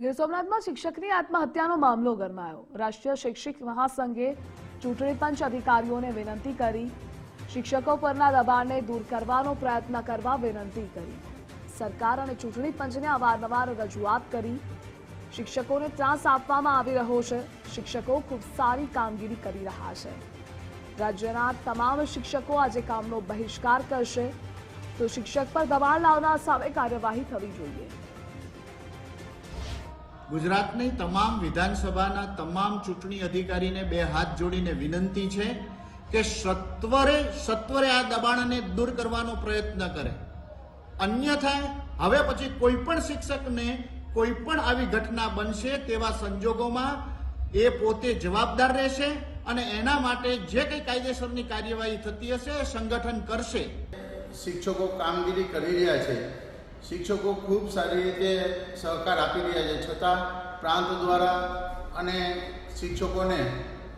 ગીર સોમનાથમાં શિક્ષકની આત્મહત્યાનો મામલો ગરમાયો. રાષ્ટ્રીય શૈક્ષિક મહાસંઘે ચૂંટણી પંચ અધિકારીઓને વિનંતી કરી. શિક્ષકો પરના દબાણને દૂર કરવાનો પ્રયત્ન કરવા વિનંતી કરી. સરકાર અને ચૂંટણી પંચને અવારનવાર રજૂઆત કરી. શિક્ષકોને ત્રાસ આપવામાં આવી રહ્યો છે. શિક્ષકો ખૂબ સારી કામગીરી કરી રહ્યા છે. રાજ્યના તમામ શિક્ષકો આજે કામનો બહિષ્કાર કરશે. તો શિક્ષક પર દબાણ લાવનાર સામે કાર્યવાહી થવી જોઈએ. ગુજરાતની તમામ વિધાનસભાના તમામ ચૂંટણી અધિકારીને બે હાથ જોડીને વિનંતી છે કે સત્વરે સત્વરે આ દબાણને દૂર કરવાનો પ્રયત્ન કરે. અન્યથા હવે પછી કોઈ પણ શિક્ષકને કોઈ પણ આવી ઘટના બનશે તેવા સંજોગોમાં એ પોતે જવાબદાર રહેશે અને એના માટે જે કંઈ કાયદેસરની કાર્યવાહી થતી હશે સંગઠન કરશે. શિક્ષકો કામગીરી કરી રહ્યા છે. શિક્ષકો ખૂબ સારી રીતે સહકાર આપી રહ્યા છે. છતાં પ્રાંત દ્વારા અને શિક્ષકોને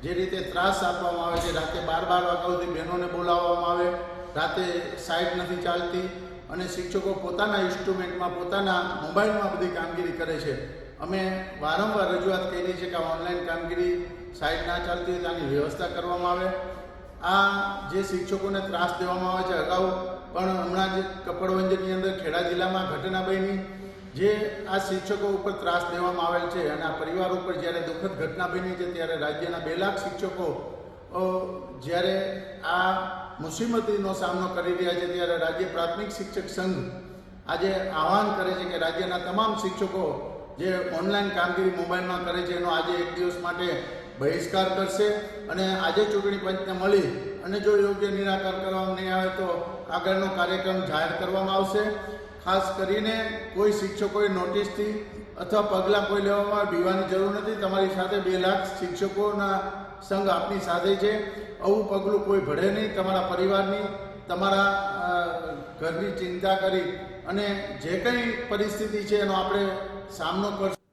જે રીતે ત્રાસ આપવામાં આવે છે, રાતે બાર બાર વાગ્યા સુધી બહેનોને બોલાવવામાં આવે, રાતે સાઇટ નથી ચાલતી અને શિક્ષકો પોતાના ઇન્સ્ટ્રુમેન્ટમાં, પોતાના મોબાઈલમાં બધી કામગીરી કરે છે. અમે વારંવાર રજૂઆત કરી છે કે ઓનલાઈન કામગીરી સાઇટ ના ચાલતી હોય તેની વ્યવસ્થા કરવામાં આવે. આ જે શિક્ષકોને ત્રાસ દેવામાં આવે છે અગાઉ, પણ હમણાં જ કપડવંજનની અંદર ખેડા જિલ્લામાં ઘટના બની, જે આ શિક્ષકો ઉપર ત્રાસ દેવામાં આવેલ છે અને આ પરિવાર ઉપર જ્યારે દુઃખદ ઘટના બની છે ત્યારે રાજ્યના બે લાખ શિક્ષકો જ્યારે આ મુસીબતીનો સામનો કરી રહ્યા છે ત્યારે રાજ્ય પ્રાથમિક શિક્ષક સંઘ આજે આહવાન કરે છે કે રાજ્યના તમામ શિક્ષકો જે ઓનલાઈન કામગીરી મોબાઈલમાં કરે છે એનો આજે એક દિવસ માટે બહિષ્કાર કરશે અને આજે ચૂંટણી પંચને મળી અને જો યોગ્ય નિરાકાર કરવામાં નહીં આવે તો આગળનો કાર્યક્રમ જાહેર કરવામાં આવશે. ખાસ કરીને કોઈ શિક્ષકોએ નોટિસથી અથવા પગલાં કોઈ લેવામાં બીવાની જરૂર નથી. તમારી સાથે બે લાખ શિક્ષકોના સંઘ આપની સાથે છે. આવું પગલું કોઈ ભળે નહીં. તમારા પરિવારની, તમારા ઘરની ચિંતા કરી અને જે કંઈ પરિસ્થિતિ છે એનો આપણે સામનો કરશું.